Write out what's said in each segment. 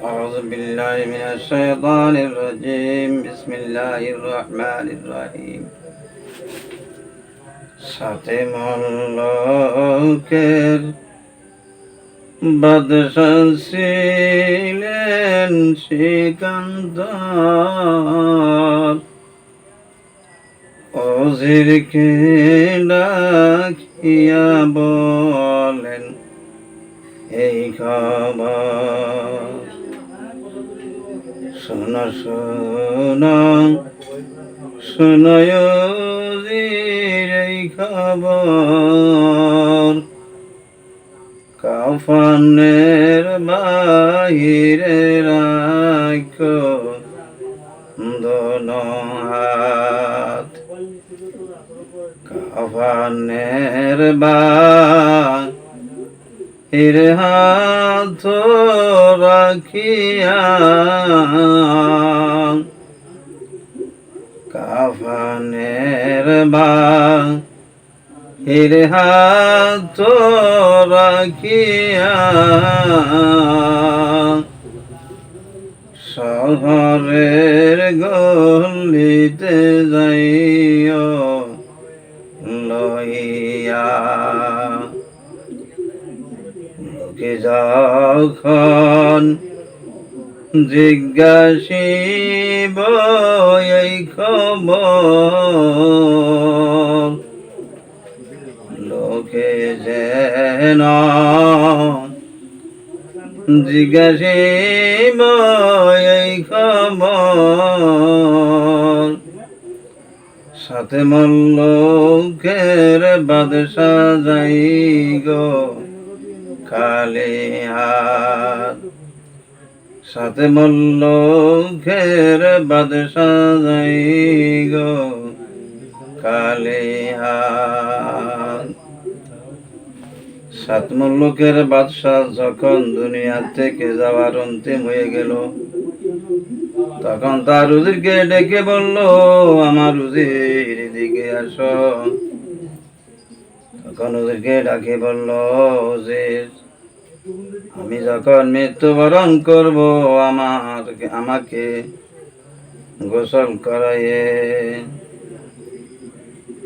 أعوذ بالله من الشيطان الرجيم بسم الله الرحمن الرحيم সাথে মল্লকের বাদশাহ ছিলেন সিকান্দার অজিরকে ডাকিয়া বলেন এই খবর শোন শোন শোনয় খবর। কাফানের বাহিরে রাখ দোন হাত। কাফানের বাহির হাত রাখিয়া কাফানের বাহির হাত রাখিয়া শহরের গলিতে যাইও লোকে যখন জিজ্ঞাসিব এই খবর। লোকে যেন জিজ্ঞাসিব এই খবর। সাথে মল্লকের বাদশা যাই গো। খালি হাত। সাথে মল্লকের বাদশা যাই গো খালি হাত। সাত মল্লকের বাদশাহ যখন দুনিয়া থেকে যাওয়ার অন্তিম হয়ে গেল, তখন তার উজিরকে ডেকে বলল, আমার উজির দিকে আসো। উজিরকে ডাকে বলল উজির আমি যখন মৃত্যুবরণ করব, আমার আমাকে গোসল করাইয়ে,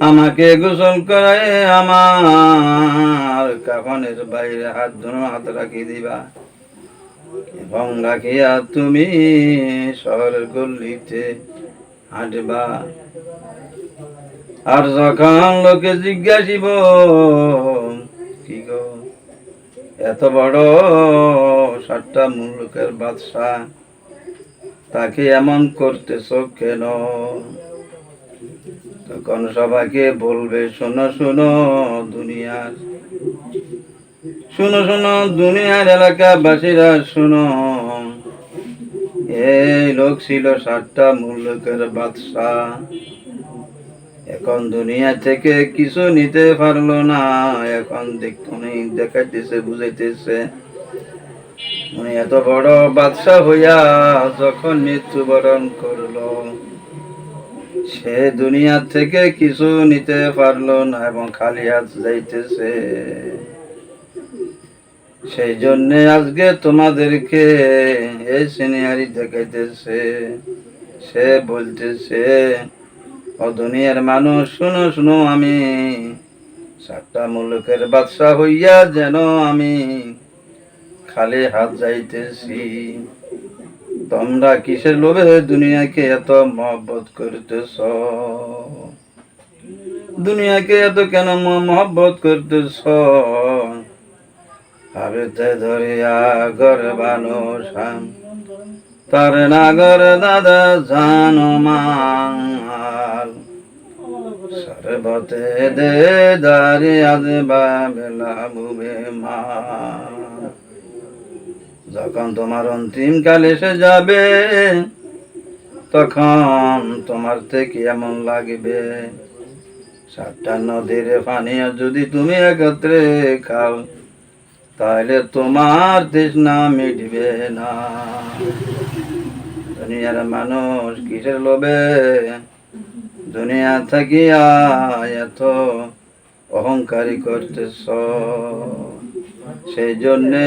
আমাকে গোসল করায় আমার কাফনের বাইরে হাত ধরো হাত রাখি দিবা এবং রাখিয়া তুমি শহরের গল্লিতে হাঁটবা। আর যখন লোকে জিজ্ঞাসিব, কি গো? এত বড় সাতটা মুলুকের বাদশাহ, তাকে এমন করতেছ কেন? তখন সবাইকে বলবে, শোনো শোনো, দুনিয়ার, শোনো শোনো, দুনিয়ার এলাকাবাসীরা, শোনো, এই লোক ছিল সাতটা মুল্লকের বাদশাহ। এখন দুনিয়া থেকে কিছু নিতে পারল না। এখন উনি দেখাইতেছে, বুঝাইতেছে। উনি এত বড় বাদশাহ হইয়া যখন মৃত্যুবরণ করল, সে দুনিয়া থেকে কিছু নিতে পারল না এবং খালি হাত যাইতেছে। সেই জন্য আজকে তোমাদেরকে এই সিনিয়ারি দেখাইতেছে। সে বলতেছে ও দুনিয়ার মানুষ, শুনো শুনো আমি। সাতটা মুলুকের বাদশাহ হইয়া যেন আমি। খালি হাত যাইতেছি। তোমরা কিসের লোভে দুনিয়াকে এত মহব্বত করতেছ? দুনিয়াকে এত কেন মহব্বত করতেছ? হাবেতে ধরিয়া ঘর বানোসাম তার নাগর দাদা জানো মাল। সর্বতে দে দারি আজ বেলা বুবে মা যখন তোমার অন্তিম কাল এসে যাবে, তখন তোমার থেকে এমন লাগবে, সাতটা নদীর পানীয় যদি তুমি একত্রে খাও, তাহলে তোমার তৃষ্ণা মিটবে না। দুনিয়ার মানুষ কিসের লোভে? দুনিয়া থাকিয়া এত অহংকারী করতেছ সেই জন্যে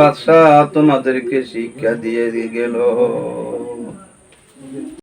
বাদশাহ তোমাদেরকে শিক্ষা দিয়ে গেল।